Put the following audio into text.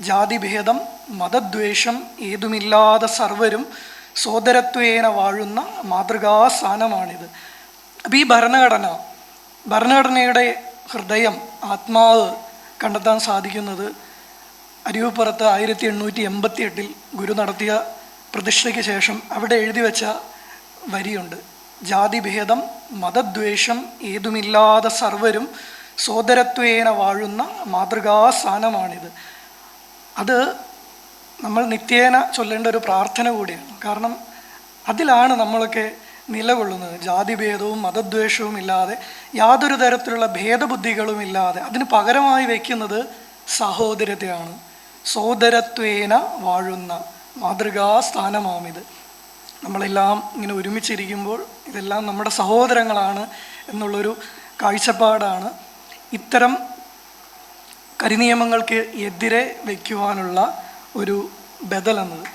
ജാതിഭേദം മതദ്വേഷം ഏതുമില്ലാതെ സർവരും സോദരത്വേന വാഴുന്ന മാതൃകാസ്ഥാനമാണിത്. അപ്പം ഈ ഭരണഘടന ഭരണഘടനയുടെ ഹൃദയം ആത്മാവ് കണ്ടെത്താൻ സാധിക്കുന്നത് അരിവുപ്പുറത്ത് ആയിരത്തി എണ്ണൂറ്റി എൺപത്തി എട്ടിൽ ഗുരു നടത്തിയ പ്രതിഷ്ഠയ്ക്ക് ശേഷം അവിടെ എഴുതി വെച്ച വരിയുണ്ട്. ജാതിഭേദം മതദ്വേഷം ഏതുമില്ലാതെ സർവരും സോദരത്വേന വാഴുന്ന മാതൃകാസ്ഥാനമാണിത്. അത് നമ്മൾ നിത്യേന ചൊല്ലേണ്ട ഒരു പ്രാർത്ഥന കൂടിയാണ്. കാരണം അതിലാണ് നമ്മളൊക്കെ നിലകൊള്ളുന്നത്. ജാതിഭേദവും മതദ്വേഷവും ഇല്ലാതെ യാതൊരു തരത്തിലുള്ള ഭേദബുദ്ധികളും ഇല്ലാതെ അതിന് പകരമായി വയ്ക്കുന്നത് സഹോദരതയാണ്. സോദരത്വേന വാഴുന്ന മാതൃകാസ്ഥാനമാമിത് നമ്മളെല്ലാം ഇങ്ങനെ ഒരുമിച്ചിരിക്കുമ്പോൾ ഇതെല്ലാം നമ്മുടെ സഹോദരങ്ങളാണ് എന്നുള്ളൊരു കാഴ്ചപ്പാടാണ്. ഇത്തരം കരിനിയമങ്ങൾക്ക് എതിരെ വയ്ക്കുവാനുള്ള ഒരു ബദൽ എന്നത്